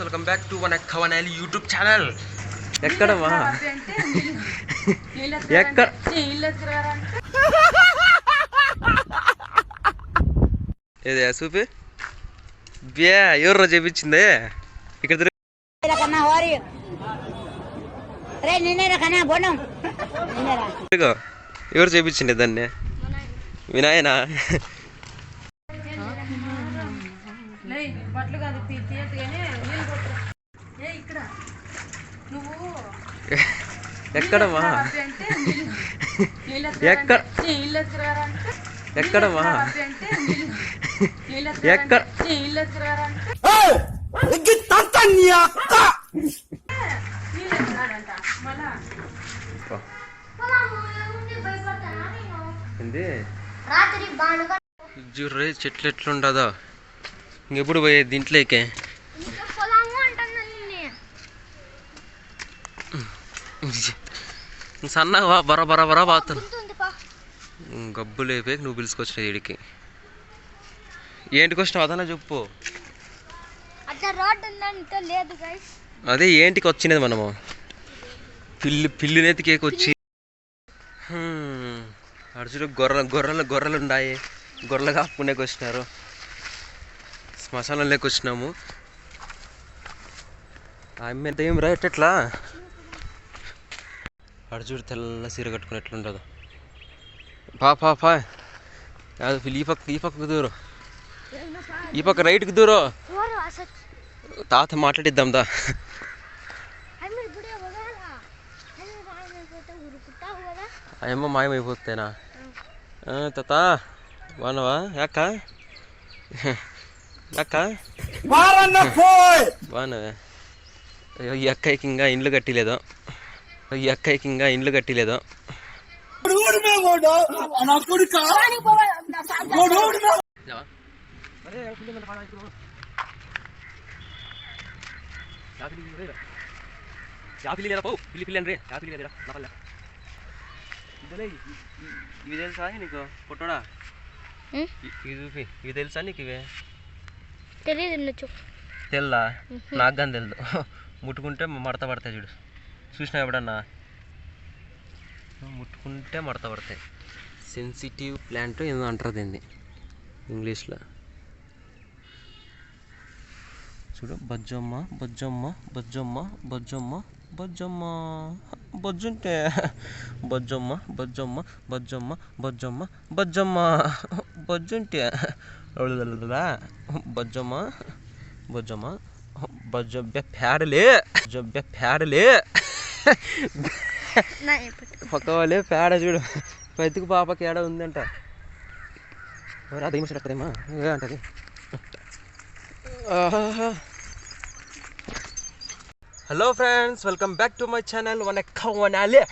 Welcome back to one ఖవనాలి YouTube channel ఎక్కడమ్మా ఎక్కడ? ఏదే చూపి బ్యా ఎవరు చేపించిందే? ఇక్కడ ఎవరు చేపించిండే దాన్ని? వినాయనా? మళ్ళా ఏంది రాత్రి బాణుగా జుర్రే చెట్లు ఎట్లుండదో. ఇంకెప్పుడు పోయేది దీంట్లోకే పొలంగా సన్నగా బర బర బర పా గబ్బు లేపే నువ్వు పిలుచుకొచ్చిన వీడికి ఏంటికి వచ్చినావు అదన్నా చెప్పు. అదే ఏంటికి వచ్చినది మనము? పిల్లి పిల్లినెతికేకి వచ్చి. అర్జుడు గొర్రెలు గొర్రెలు గొర్రెలు ఉన్నాయి గొర్రెలు కాపుకునేకి వచ్చినారు శ్మశానంలోకి వచ్చినాము. ఆమె ఎంత ఏం రా ఎట్లా? అర్జుడు తెల్ల సీర కట్టుకుని ఎట్లుండదు పా పా. పా ఈ పక్క ఈ పక్కకు దూరు. ఈ పక్క రైట్కి దూరు. తాత మాట్లాడిద్దాం దా. అయ్యమ్మ మాయమైపోతేనా? ఆ, తాత బాగున్నావా? యాక యాక బాగున్నావే? అయ్యో ఈ అక్కయ్యకి ఇంకా ఇండ్లు కట్టిలేదు? ఈ ఇంకా ఇండ్లు కట్టిలేదు. యాపిలి లేదా పో పిల్లి పిల్లి రే యాపిలి కదరా నా పల్లె ఇదిలే, ఇ- ఇ- ఇవి తెలుసా నీకు పుట్టడా? ఇవి చూపి ఇవి తెలుసా నీకు ఇవే తెలియదు తెల్లా? నాకు కానీ తెలియదు ముట్టుకుంటే మడత పడతాయి చూడు. చూసినా ఎప్పుడన్నా? ముట్టుకుంటే మడత పడతాయి. సెన్సిటివ్ ప్లాంట్ ఏదో అంటారు దీన్ని. ఇంగ్లీష్లో. చూడు బజ్జమ్మ బజ్జమ్మ బజ్జమ్మ బజ్జమ్మ బజ్జమ్మ. బజ్జుంటే. బజ్జమ్మ బజ్జమ్మ బజ్జమ్మ బజ్జమ్మ బజ్జమ్మ. బజ్జుంటే. బజ్జమ్మ బొజ్జమ్మ బొజ్జబ్బె పేడలే జబ్బె పేడలే పక్క వాళ్ళే పేడ చూడు. బతికి పాపకి ఏడ ఉందంట. ఎవరు అది ఏమేసేటమ్మా అంటది. Hello friends welcome back to my channel. One వనాలే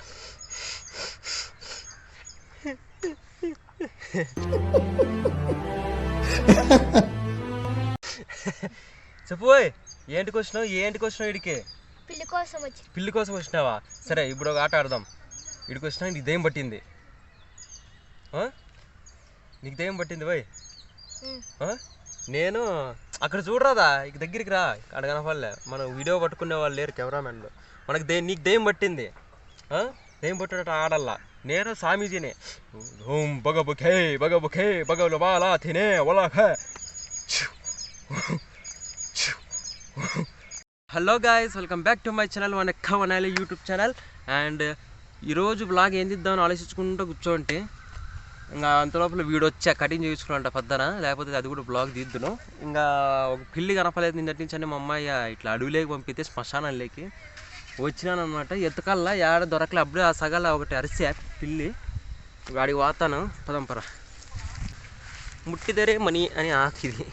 చెప్పు ఏంటికి వచ్చినావు ఏంటికి వచ్చినావు ఇడికి? పిల్లి కోసం వచ్చి. పిల్లి కోసం వచ్చినావా? సరే ఇప్పుడు ఒక ఆట ఆడదాం. ఇడికి వచ్చినా నీకు దెయ్యం పట్టింది. ఆ? నీకు దెయ్యం పట్టింది ఆ? నేను అక్కడ చూడరాదా? ఇక దగ్గరికి రా. అక్కడ కనపడలే. మనం వీడియో పట్టుకునే వాళ్ళు లేరు కెమెరామెన్లు మనకు దే నీకు దెయ్యం పట్టింది. ఆ? దెయ్యం పట్టేటట్టు ఆడల్లా. నేను స్వామీజీనే ఓం బగ బుఖే బగ బుఖే బగలు బాలా తినే Ola hello guys welcome back to my channel one ఎక్క వనాలి యూట్యూబ్ ఛానల్. అండ్ ఈరోజు బ్లాగ్ ఏం తీద్దామని ఆలోచించుకుంటూ కూర్చోంటే. ఇంకా అంతలోపల వీడియో వచ్చా కటింగ్ చేయించుకున్నాంట పద్దన లేకపోతే అది కూడా బ్లాగ్ తీద్దును. ఇంకా ఒక పిల్లి కనపలేదు నిన్నటి నుంచి అని మా అమ్మాయి ఇట్లా అడవిలోకి పంపితే శ్మశానంలోకి వచ్చినానమాట ఎత్తకల్లా ఏడ దొరకలే అప్పుడే ఆ సగల ఒకటి అరిసే పిల్లి. వాడికి వాతాను పదంపర ముట్టిదరే మనీ అని ఆకిది.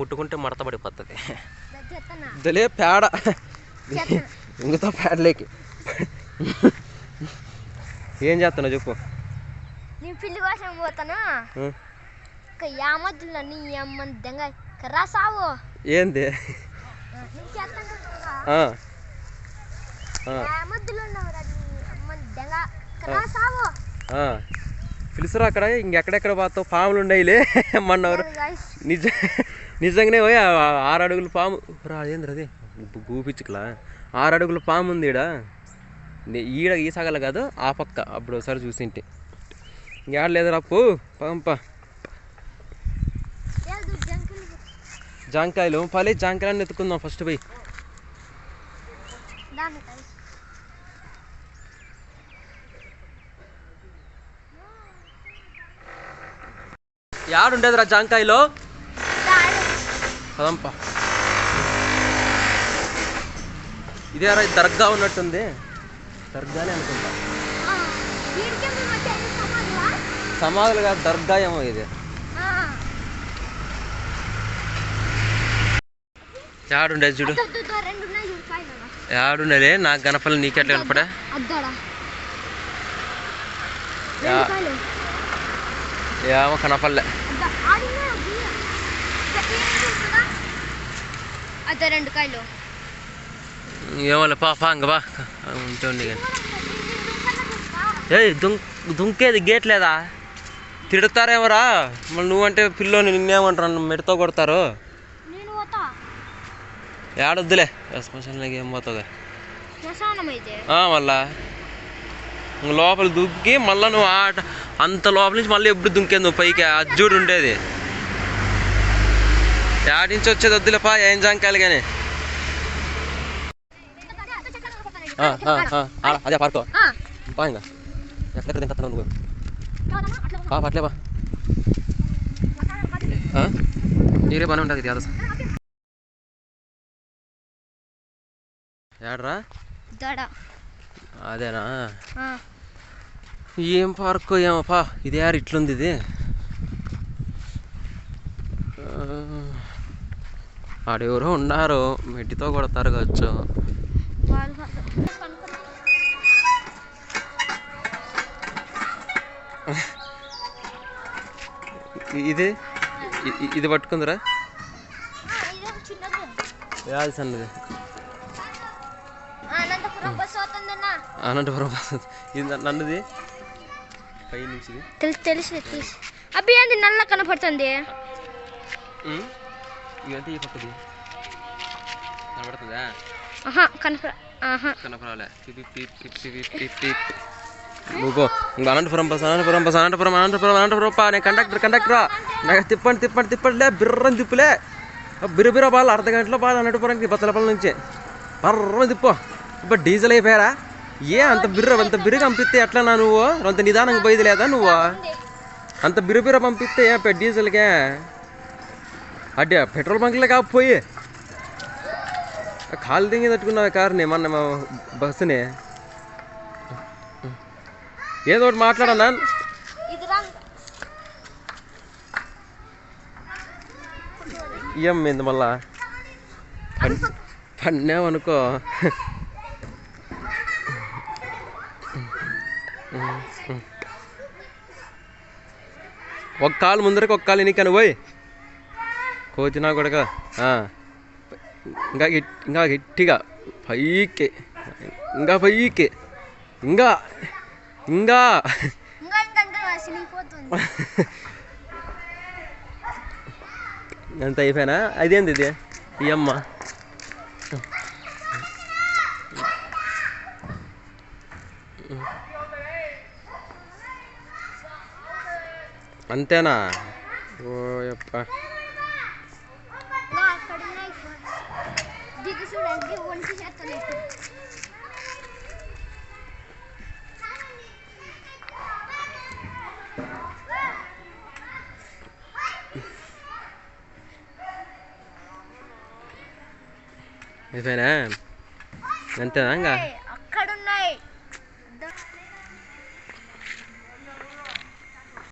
ముట్టుకుంటే మడత పడిపోతుంది ఇదలే పేడ. ఇంకతో పేడలేకి. ఏం చేస్తున్నావు చెప్పు. నేను పిల్లి కోసం పోతాను? యామద్దులో నీ అమ్మని దెంగ కర్రా సావు. ఏంది. పిలుసురా అక్కడ ఇంకెక్కడెక్కడ పోతావు? పాములు ఉండయిలే. మొన్న ఎవరు గైస్ నిజ నిజంగానే పోయి ఆరు అడుగులు పాము. రా అదేంద్ర అది? గూపిచ్చుకలా ఆరు అడుగుల పాము ఉంది ఈడ. ఈడ ఈ సగల కాదు ఆ పక్క. అప్పుడు ఒకసారి చూసింటే. ఇంకేడ లేదురా పో పంప. జాంకాయలు పలే జాంకాయలను ఎత్తుకుందాం ఫస్ట్ పోయి. దాని కలిసి యాడుండేదిరా జాంకాయలో? పదంప ఇదేరా ఇది దర్గా ఉన్నట్టుంది. దర్గానే అనుకుంటా. సమాధులా? కాదు దర్గా ఏమో ఇది. ఆ. యాడుండేది చూడు. యాడుండేది నాకు గణపల్లి నీకెట్లా కనపడా? ఏమో కనపల్లే ఏం? అద్దా రెండు కాయలు. ఏమోలే పా పా ఇంక బా ఉంటుంది కానీ ఏయ్ దుంక్ దుంకేది గేట్ లేదా? తిడతారేమోరా? మళ్ళీ నువ్వంటే పిల్లోని నిన్నేమంటారు? మెడతో కొడతారు. ఏడొద్దులే. శ్మశానానికి ఏం అయితే. మళ్ళా. లోపల దుక్కి మళ్ళీ నువ్వు ఆట అంత లోపల నుంచి మళ్ళీ ఎప్పుడు దుంకేది నువ్వు పైకి? అజ్జుడు ఉండేది. యాడ్ నుంచి వచ్చేది వద్దులే పా ఏం జాంకాయలు కానీ అదే పార్కో. పా ఇంకా. ఎక్కడ తింటా నువ్వు బా నీరే పని ఉంటుంది అది ఏడ్రా అదేనా. ఏం పార్కో ఏమో పా. ఇది యారు ఇట్లుంది ఇది. ఆడెవరో ఉన్నారు. మెట్టితో కొడతారు కావచ్చు. ఇది? ఇది పట్టుకుందిరా? ఆ, ఇదేం చిన్నది యాది సన్నది ఆ, అనంతపురం ఇది నన్నది? పై నుంచి. తెలుసు తెలుసు తెలుసు. అబ్బి ఏంది నల్ల కనపడుతుంది. ఉమ్. ఇదంతా ఈ పక్కది కనబడుతుందా ఆహా కనపడ ఆహా కనపరాలే పిప్ పిప్ పిప్ పిప్ పిప్ పిప్. నువ్వు పో. ఇంకో అనంతపురం బస్ అనంతపురం బస్ అనంతపురం అనంతపురం అనంతపురం పా నేను కండక్టర్ కండక్టరా నాకు తిప్పండి తిప్పండి తిప్పండి లే బిర్రని తిప్పులే ఆ బిర్ర బిర్ర బాగా అర్ధ గంటలో బాగా అనంతపురంకి బత్తలపల్లి నుంచి బర్రని తిప్పు ఇప్పుడు డీజిల్ అయిపోయారా ఏ అంత బిర్ర అంత బిర్ర పంపిస్తే ఎట్లా నా నువ్వు అంత నిదానంగా పోయేది లేదా నువ్వు అంత బిర్ర బిర్ర పంపిస్తే ఏ పె- డీజిల్కే అడ్డే పెట్రోల్ బంక్లే కాకపోయి. కాలు దింగి తట్టుకున్న కార్ని మొన్న బస్సుని. ఏదో ఒకటి మాట్లాడన్నా ఏం రా మళ్ళా. పన్ పన్నామనుకో. ఒక కాలు ముందరకు ఒక కాలు ఎన్నికను పోయి. కోచినా కొడక. ఇంకా ఇంకా గట్టిగా పైకి ఇంకా పైకి ఇంకా ఇంకా. ఎంత అయిపోయినా? అదేంది ఇది? ఈ అమ్మ. అంతేనా? ఓ యప్ప ఇంకా అక్కడ ఉన్నాయి దిగు చూడండి ఒంటి చేస్తాను అయిపోయినా అంతేనా ఇంకా ఏయ్,